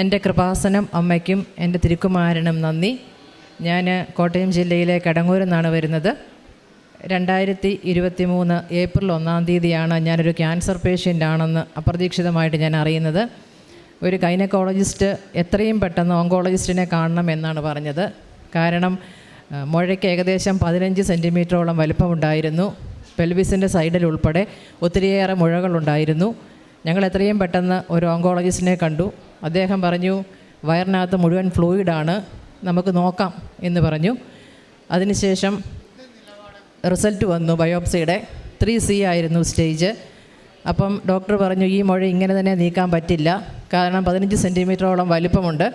എന്റെ കൃപാസനം അമ്മയ്ക്കും എന്റെ തിരുക്കുമാരനും നന്ദി. ഞാൻ കോട്ടയം ജില്ലയിലെ കടങ്ങൂരിൽ നിന്നാണ് വരുന്നത്. രണ്ടായിരത്തി ഇരുപത്തി മൂന്ന് ഏപ്രിൽ ഒന്നാം തീയതിയാണ് ഞാനൊരു ക്യാൻസർ പേഷ്യന്റ് ആണെന്ന് അപ്രതീക്ഷിതമായിട്ട് ഞാൻ അറിയുന്നത്. ഒരു ഗൈനക്കോളജിസ്റ്റ് എത്രയും പെട്ടെന്ന് ഓങ്കോളജിസ്റ്റിനെ കാണണം എന്നാണ് പറഞ്ഞത്. കാരണം മുഴയ്ക്ക് ഏകദേശം പതിനഞ്ച് സെന്റിമീറ്ററോളം വലിപ്പമുണ്ടായിരുന്നു. പെൽവിസിന്റെ സൈഡിൽ ഉൾപ്പെടെ ഒത്തിരിയേറെ മുഴകളുണ്ടായിരുന്നു. ഞങ്ങൾ എത്രയും പെട്ടെന്ന് ഒരു ഓങ്കോളജിസ്റ്റിനെ കണ്ടു. അദ്ദേഹം പറഞ്ഞു വയറിനകത്ത് മുഴുവൻ ഫ്ലൂയിഡാണ് നമുക്ക് നോക്കാം എന്ന് പറഞ്ഞു. അതിനുശേഷം റിസൾട്ട് വന്നു ബയോപ്സിയുടെ. ത്രീ സി ആയിരുന്നു സ്റ്റേജ് അപ്പം ഡോക്ടർ പറഞ്ഞു ഈ മുഴ ഇങ്ങനെ തന്നെ നീക്കാൻ പറ്റില്ല. കാരണം പതിനഞ്ച് സെന്റിമീറ്ററോളം വലിപ്പമുണ്ട്.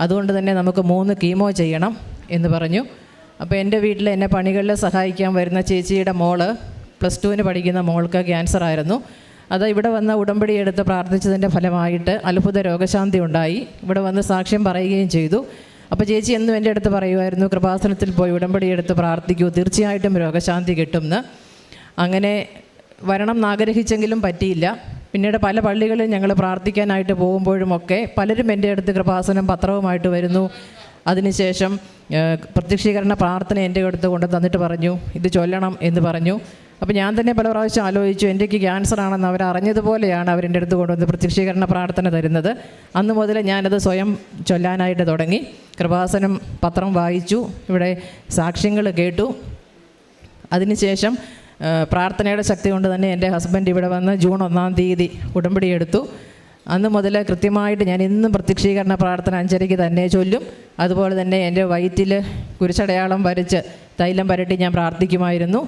അതുകൊണ്ട് തന്നെ നമുക്ക് മൂന്ന് കീമോ ചെയ്യണം എന്ന് പറഞ്ഞു. അപ്പോൾ എന്റെ വീട്ടിൽ എന്നെ പണികളിൽ സഹായിക്കാൻ വരുന്ന ചേച്ചിയുടെ മോൾ പ്ലസ് ടുവിന് പഠിക്കുന്ന മോൾക്ക് ക്യാൻസർ ആയിരുന്നു. അത് ഇവിടെ വന്ന് ഉടമ്പടി എടുത്ത് പ്രാർത്ഥിച്ചതിന്റെ ഫലമായിട്ട് അത്ഭുത രോഗശാന്തി ഉണ്ടായി. ഇവിടെ വന്ന് സാക്ഷ്യം പറയുകയും ചെയ്തു. അപ്പോൾ ചേച്ചി എന്നും എന്റെ അടുത്ത് പറയുമായിരുന്നു കൃപാസനത്തിൽ പോയി ഉടമ്പടി എടുത്ത് പ്രാർത്ഥിക്കൂ തീർച്ചയായിട്ടും രോഗശാന്തി കിട്ടുമെന്ന് അങ്ങനെ വരണം എന്നാഗ്രഹിച്ചെങ്കിലും പറ്റിയില്ല. പിന്നീട് പല പള്ളികളിൽ ഞങ്ങൾ പ്രാർത്ഥിക്കാനായിട്ട് പോകുമ്പോഴുമൊക്കെ പലരും എന്റെ അടുത്ത് കൃപാസനം പത്രവുമായിട്ട് വരുന്നു. അതിനുശേഷം പ്രത്യക്ഷീകരണ പ്രാർത്ഥന എന്റെ അടുത്ത് കൊണ്ട് തന്നിട്ട് പറഞ്ഞു ഇത് ചൊല്ലണം എന്ന് പറഞ്ഞു. അപ്പോൾ ഞാൻ തന്നെ പല പ്രാവശ്യം ആലോചിച്ചു എന്റെക്ക് ക്യാൻസർ ആണെന്ന് അവർ അറിഞ്ഞതുപോലെയാണ് അവരെന്റെ അടുത്ത് കൊണ്ടുവന്ന് പ്രത്യക്ഷീകരണ പ്രാർത്ഥന തരുന്നത്. അന്ന് മുതൽ ഞാനത് സ്വയം ചൊല്ലാനായിട്ട് തുടങ്ങി. കൃപാസനം പത്രം വായിച്ചു ഇവിടെ സാക്ഷ്യങ്ങൾ കേട്ടു. അതിനുശേഷം പ്രാർത്ഥനയുടെ ശക്തി കൊണ്ട് തന്നെ എന്റെ ഹസ്ബൻഡ് ഇവിടെ വന്ന് ജൂൺ ഒന്നാം തീയതി ഉടമ്പടി എടുത്തു. അന്ന് മുതൽ കൃത്യമായിട്ട് ഞാൻ ഇന്നും പ്രത്യക്ഷീകരണ പ്രാർത്ഥന അഞ്ചരയ്ക്ക് തന്നെ ചൊല്ലും. അതുപോലെ തന്നെ എന്റെ വയറ്റിൽ കുരിശടയാളം വരച്ച് തൈലം പരട്ടി ഞാൻ പ്രാർത്ഥിക്കുമായിരുന്നു.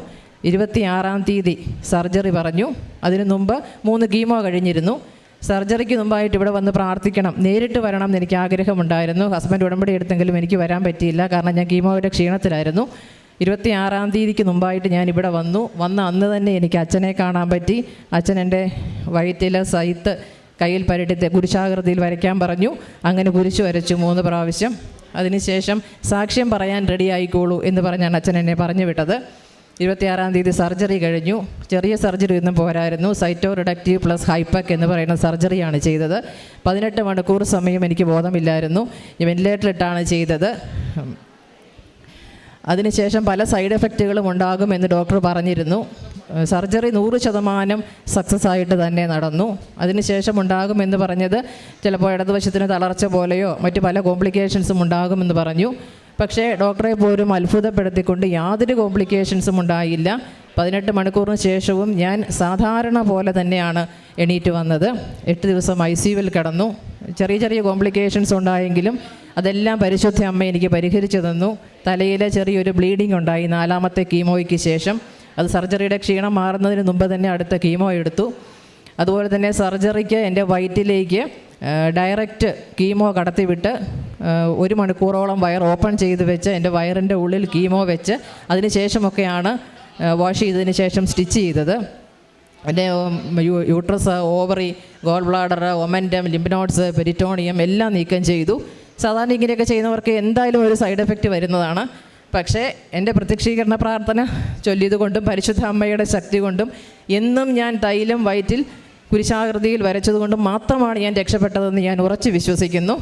ഇരുപത്തിയാറാം തീയതി സർജറി പറഞ്ഞു. അതിനു മുമ്പ് മൂന്ന് കീമോ കഴിഞ്ഞിരുന്നു. സർജറിക്ക് മുമ്പായിട്ട് ഇവിടെ വന്ന് പ്രാർത്ഥിക്കണം. നേരിട്ട് വരണം എന്ന് എനിക്ക് ആഗ്രഹമുണ്ടായിരുന്നു. ഹസ്ബൻഡ് ഉടമ്പടി എടുത്തെങ്കിലും എനിക്ക് വരാൻ പറ്റിയില്ല. കാരണം ഞാൻ കീമോയുടെ ക്ഷീണത്തിലായിരുന്നു. ഇരുപത്തിയാറാം തീയതിക്ക് മുമ്പായിട്ട് ഞാൻ ഇവിടെ വന്നു. വന്ന അന്ന് തന്നെ എനിക്ക് അച്ഛനെ കാണാൻ പറ്റി. അച്ഛൻ എന്റെ വയറ്റിലെ സൈത്ത് കയ്യിൽ പരട്ടി കുരിശാകൃതിയിൽ വരയ്ക്കാൻ പറഞ്ഞു. അങ്ങനെ കുരിശ് വരച്ചു മൂന്ന് പ്രാവശ്യം. അതിനുശേഷം സാക്ഷ്യം പറയാൻ റെഡി ആയിക്കോളൂ എന്ന് പറഞ്ഞാണ് അച്ഛൻ എന്നെ പറഞ്ഞു വിട്ടത്. ഇരുപത്തിയാറാം തീയതി സർജറി കഴിഞ്ഞു. ചെറിയ സർജറി ഒന്നും പോരായിരുന്നു. സൈറ്റോ റിഡക്റ്റീവ് പ്ലസ് ഹൈപ്പക് എന്ന് പറയുന്ന സർജറിയാണ് ചെയ്തത്. പതിനെട്ട് മണിക്കൂർ സമയം എനിക്ക് ബോധമില്ലായിരുന്നു. വെന്റിലേറ്ററിട്ടാണ് ചെയ്തത്. അതിനുശേഷം പല സൈഡ് എഫക്റ്റുകളും ഉണ്ടാകും എന്ന് ഡോക്ടർ പറഞ്ഞിരുന്നു. സർജറി നൂറ് ശതമാനം സക്സസ് ആയിട്ട് തന്നെ നടന്നു. അതിനുശേഷം ഉണ്ടാകുമെന്ന് പറഞ്ഞത് ചിലപ്പോൾ ഇടതുവശത്തിന് തളർച്ച പോലെയോ മറ്റു പല കോംപ്ലിക്കേഷൻസും ഉണ്ടാകുമെന്ന് പറഞ്ഞു. പക്ഷേ ഡോക്ടറെ പോലും അത്ഭുതപ്പെടുത്തിക്കൊണ്ട് യാതൊരു കോംപ്ലിക്കേഷൻസും ഉണ്ടായില്ല. പതിനെട്ട് മണിക്കൂറിന് ശേഷവും ഞാൻ സാധാരണ പോലെ തന്നെയാണ് എണീറ്റ് വന്നത്. എട്ട് ദിവസം ഐ സി യുവിൽ കിടന്നു. ചെറിയ ചെറിയ കോംപ്ലിക്കേഷൻസ് ഉണ്ടായെങ്കിലും അതെല്ലാം പരിശുദ്ധ അമ്മ എനിക്ക് പരിഹരിച്ചു തന്നു. തലയിലെ ചെറിയൊരു ബ്ലീഡിംഗ് ഉണ്ടായി നാലാമത്തെ കീമോയ്ക്ക് ശേഷം. അത് സർജറിയുടെ ക്ഷീണം മാറുന്നതിന് മുമ്പ് തന്നെ അടുത്ത കീമോ എടുത്തു. അതുപോലെ തന്നെ സർജറിക്ക് എന്റെ വയറ്റിലേക്ക് ഡയറക്റ്റ് കീമോ കടത്തിവിട്ട് ഒരു മണിക്കൂറോളം വയർ ഓപ്പൺ ചെയ്ത് വെച്ച് എന്റെ വയറിന്റെ ഉള്ളിൽ കീമോ വെച്ച് അതിന് ശേഷമൊക്കെയാണ് വാഷ് ചെയ്തതിന് ശേഷം സ്റ്റിച്ച് ചെയ്തത്. എന്റെ uterus ovary gall bladder omentum lymph nodes peritoneum എല്ലാം നീക്കം ചെയ്തു. സാധാരണ ഇങ്ങനെയൊക്കെ ചെയ്യുന്നവർക്ക് എന്തായാലും ഒരു സൈഡ് എഫക്റ്റ് വരുന്നതാണ്. പക്ഷേ എന്റെ പ്രത്യക്ഷീകരണ പ്രാർത്ഥന ചൊല്ലിയത് കൊണ്ടും പരിശുദ്ധ അമ്മയുടെ ശക്തി കൊണ്ടും എന്നും ഞാൻ തൈലം വയറ്റിൽ കുരിശാകൃതിയിൽ വരച്ചതുകൊണ്ടും മാത്രമാണ് ഞാൻ രക്ഷപ്പെട്ടതെന്ന് ഞാൻ ഉറച്ചു വിശ്വസിക്കുന്നു.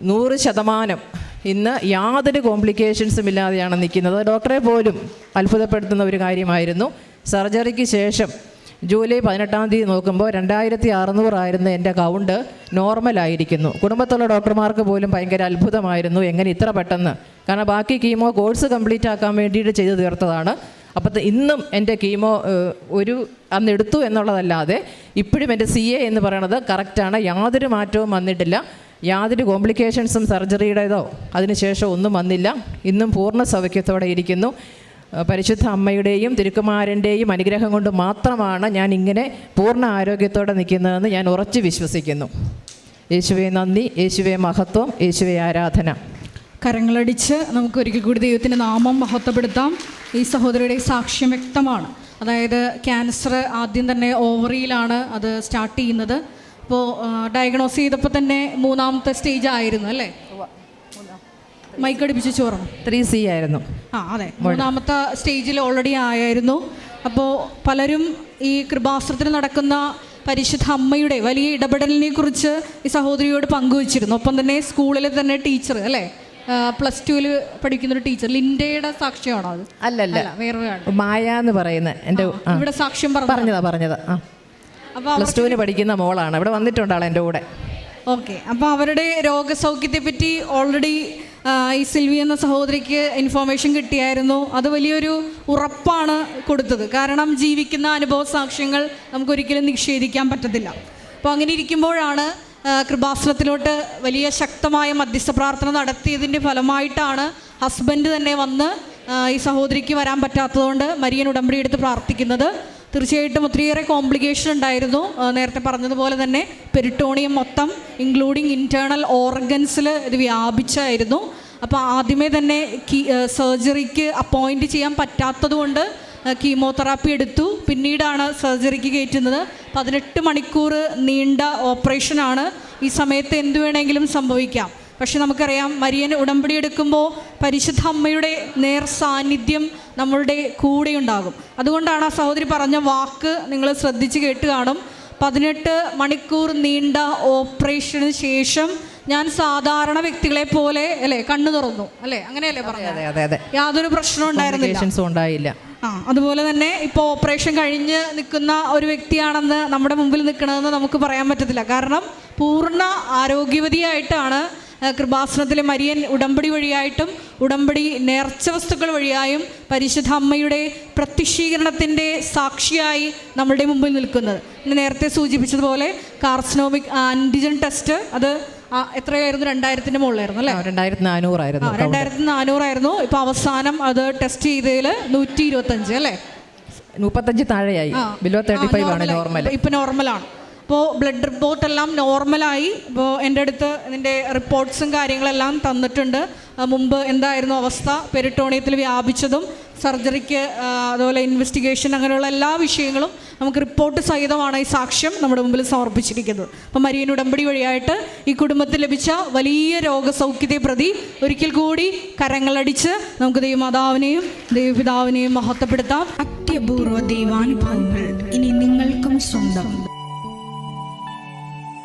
നൂറ് ശതമാനം. ഇന്ന് യാതൊരു കോംപ്ലിക്കേഷൻസും ഇല്ലാതെയാണ് നിൽക്കുന്നത്. ഡോക്ടറെ പോലും അത്ഭുതപ്പെടുത്തുന്ന ഒരു കാര്യമായിരുന്നു. സർജറിക്ക് ശേഷം ജൂലൈ പതിനെട്ടാം തീയതി നോക്കുമ്പോൾ രണ്ടായിരത്തി അറുന്നൂറായിരുന്ന എന്റെ കൗണ്ട് നോർമലായിരിക്കുന്നു കുടുംബത്തുള്ള ഡോക്ടർമാർക്ക് പോലും ഭയങ്കര അത്ഭുതമായിരുന്നു. എങ്ങനെ ഇത്ര പെട്ടെന്ന്? കാരണം ബാക്കി കീമോ കോഴ്സ് കംപ്ലീറ്റ് ആക്കാൻ വേണ്ടിയിട്ട് ചെയ്തു തീർത്തതാണ്. അപ്പോൾ ഇന്നും എന്റെ കീമോ ഒരു അന്ന് എടുത്തു എന്നുള്ളതല്ലാതെ ഇപ്പോഴും എന്റെ സി എ എന്ന് പറയണത് കറക്റ്റാണ് യാതൊരു മാറ്റവും വന്നിട്ടില്ല. യാതൊരു കോംപ്ലിക്കേഷൻസും സർജറിയുടേതോ. അതിനുശേഷം ഒന്നും വന്നില്ല. ഇന്നും പൂർണ സൗഖ്യത്തോടെ ഇരിക്കുന്നു. പരിശുദ്ധ അമ്മയുടെയും തിരുക്കുമാരന്റെയും അനുഗ്രഹം കൊണ്ട് മാത്രമാണ് ഞാൻ ഇങ്ങനെ പൂർണ ആരോഗ്യത്തോടെ നിൽക്കുന്നതെന്ന് ഞാൻ ഉറച്ചു വിശ്വസിക്കുന്നു. യേശുവെ നന്ദി. യേശുവെ മഹത്വം. യേശുവെ ആരാധന. കരങ്ങളടിച്ച് നമുക്ക് ഒരിക്കൽ കൂടി ദൈവത്തിന്റെ നാമം മഹത്വപ്പെടുത്താം. ഈ സഹോദരിയുടെ സാക്ഷ്യം വ്യക്തമാണ്. അതായത് ക്യാൻസർ ആദ്യം തന്നെ ഓവറിയിലാണ് അത് സ്റ്റാർട്ട് ചെയ്യുന്നത്. അപ്പോൾ ഡയഗ്നോസ് ചെയ്തപ്പോൾ തന്നെ മൂന്നാമത്തെ സ്റ്റേജ് ആയിരുന്നു അല്ലേ? മൈക്കടിപ്പിച്ച് ചോറണം. ത്രീ സി ആയിരുന്നു. ആ അതെ. മൂന്നാമത്തെ സ്റ്റേജിൽ ഓൾറെഡി ആയായിരുന്നു അപ്പോൾ പലരും ഈ കൃപാസ്ത്രത്തിൽ നടക്കുന്ന പരിശുദ്ധ അമ്മയുടെ വലിയ ഇടപെടലിനെ കുറിച്ച് ഈ സഹോദരിയോട് പങ്കുവച്ചിരുന്നു. ഒപ്പം തന്നെ സ്കൂളിലെ തന്നെ ടീച്ചർ അല്ലേ? പ്ലസ് ടുവിൽ പഠിക്കുന്ന ഒരു ടീച്ചർ. ലിൻഡയുടെ സാക്ഷ്യമാണോ അത്? അല്ലല്ല. അല്ല വേറൊരാണ് മായ എന്ന് പറയുന്ന എന്റെ ഇവിടെ സാക്ഷ്യം പറഞ്ഞു പറഞ്ഞതാ പറഞ്ഞതാ. പ്ലസ് ടുവിന് പഠിക്കുന്ന മോളാണ്. ഇവിടെ വന്നിട്ടുണ്ട് ആൾ എന്റെ കൂടെ. ഓക്കെ അപ്പോൾ അവരുടെ രോഗസൗഖ്യത്തെ പറ്റി ഓൾറെഡി ഈ സിൽവി എന്ന സഹോദരിക്ക് ഇൻഫോർമേഷൻ കിട്ടിയായിരുന്നു. അത് വലിയൊരു ഉറപ്പാണ് കൊടുത്തത്. കാരണം ജീവിക്കുന്ന അനുഭവ സാക്ഷ്യങ്ങൾ നമുക്കൊരിക്കലും നിഷേധിക്കാൻ പറ്റത്തില്ല. അപ്പോൾ അങ്ങനെ ഇരിക്കുമ്പോഴാണ് കൃപാസനത്തിലോട്ട് വലിയ ശക്തമായ മധ്യസ്ഥ പ്രാർത്ഥന നടത്തിയതിന്റെ ഫലമായിട്ടാണ് ഹസ്ബൻഡ് തന്നെ വന്ന് ഈ സഹോദരിക്ക് വരാൻ പറ്റാത്തതുകൊണ്ട് മരിയൻ ഉടമ്പടി എടുത്ത് പ്രാർത്ഥിക്കുന്നത്. തീർച്ചയായിട്ടും ഒത്തിരിയേറെ കോംപ്ലിക്കേഷൻ ഉണ്ടായിരുന്നു. നേരത്തെ പറഞ്ഞതുപോലെ തന്നെ പെരിട്ടോണിയം മൊത്തം ഇൻക്ലൂഡിങ് ഇന്റേർണൽ ഓർഗൻസിൽ ഇത് വ്യാപിച്ചായിരുന്നു. അപ്പോൾ ആദ്യമേ തന്നെ കീ സർജറിക്ക് അപ്പോയിന്റ് ചെയ്യാൻ പറ്റാത്തതുകൊണ്ട് കീമോതെറാപ്പി എടുത്തു. പിന്നീടാണ് സർജറിക്ക് കയറ്റുന്നത്. പതിനെട്ട് മണിക്കൂർ നീണ്ട ഓപ്പറേഷനാണ് ഈ സമയത്ത് എന്തു വേണമെങ്കിലും സംഭവിക്കാം. പക്ഷെ നമുക്കറിയാം മരിയൻ ഉടമ്പടി എടുക്കുമ്പോൾ പരിശുദ്ധ അമ്മയുടെ നേർ സാന്നിധ്യം നമ്മളുടെ കൂടെ ഉണ്ടാകും. അതുകൊണ്ടാണ് ആ സഹോദരി പറഞ്ഞ വാക്ക് നിങ്ങൾ ശ്രദ്ധിച്ച് കേട്ട് കാണും. പതിനെട്ട് മണിക്കൂർ നീണ്ട ഓപ്പറേഷന് ശേഷം ഞാൻ സാധാരണ വ്യക്തികളെ പോലെ അല്ലേ കണ്ണു തുറന്നു. അല്ലേ അങ്ങനെയല്ലേ പറഞ്ഞത്? യാതൊരു പ്രശ്നവും ഉണ്ടായിരുന്നില്ല. ആ അതുപോലെ തന്നെ ഇപ്പോൾ ഓപ്പറേഷൻ കഴിഞ്ഞ് നിൽക്കുന്ന ഒരു വ്യക്തിയാണെന്ന് നമ്മുടെ മുമ്പിൽ നിൽക്കണമെന്ന് നമുക്ക് പറയാൻ പറ്റത്തില്ല. കാരണം പൂർണ ആരോഗ്യവതിയായിട്ടാണ് ആ, കൃപാസനത്തിലെ മരിയൻ ഉടമ്പടി വഴിയായിട്ടും ഉടമ്പടി നേർച്ച വസ്തുക്കൾ വഴിയായും പരിശുദ്ധ അമ്മയുടെ പ്രത്യക്ഷീകരണത്തിന്റെ സാക്ഷിയായി നമ്മളുടെ മുമ്പിൽ നിൽക്കുന്നത്. പിന്നെ നേരത്തെ സൂചിപ്പിച്ചതുപോലെ കാർസിനോമിക് ആന്റിജൻ ടെസ്റ്റ് അത് എത്രയായിരുന്നു? രണ്ടായിരത്തിന്റെ മുകളിലായിരുന്നു അല്ലേ? രണ്ടായിരത്തി നാനൂറായിരുന്നു രണ്ടായിരത്തി നാനൂറായിരുന്നു ഇപ്പൊ അവസാനം അത് ടെസ്റ്റ് ചെയ്തതിൽ നൂറ്റി ഇരുപത്തഞ്ച് അല്ലേ? മുപ്പത്തഞ്ച് താഴെയായി. ബിലോ തേർട്ടി ഫൈവ് ആണ് നോർമൽ ഇപ്പൊ നോർമലാണ് അപ്പോൾ ബ്ലഡ് റിപ്പോർട്ട് എല്ലാം നോർമലായി ഇപ്പോൾ എന്റെ അടുത്ത് ഇതിന്റെ റിപ്പോർട്ട്സും കാര്യങ്ങളെല്ലാം തന്നിട്ടുണ്ട്. മുമ്പ് എന്തായിരുന്നു അവസ്ഥ? പെരിട്ടോണിയത്തിൽ വ്യാപിച്ചതും സർജറിക്ക് അതുപോലെ ഇൻവെസ്റ്റിഗേഷൻ അങ്ങനെയുള്ള എല്ലാ വിഷയങ്ങളും നമുക്ക് റിപ്പോർട്ട് സഹിതമാണ് ഈ സാക്ഷ്യം നമ്മുടെ മുമ്പിൽ സമർപ്പിച്ചിരിക്കുന്നത്. അപ്പം മരിയൻ ഉടമ്പടി വഴിയായിട്ട് ഈ കുടുംബത്തിൽ ലഭിച്ച വലിയ രോഗസൗഖ്യത്തെ പ്രതി ഒരിക്കൽ കൂടി കരങ്ങളടിച്ച് നമുക്ക് ദൈവമാതാവിനെയും ദൈവപിതാവിനെയും മഹത്വപ്പെടുത്താം. അത്യപൂർവ ദൈവാനുഭവങ്ങൾ ഇനി നിങ്ങൾക്കും സ്വന്തം.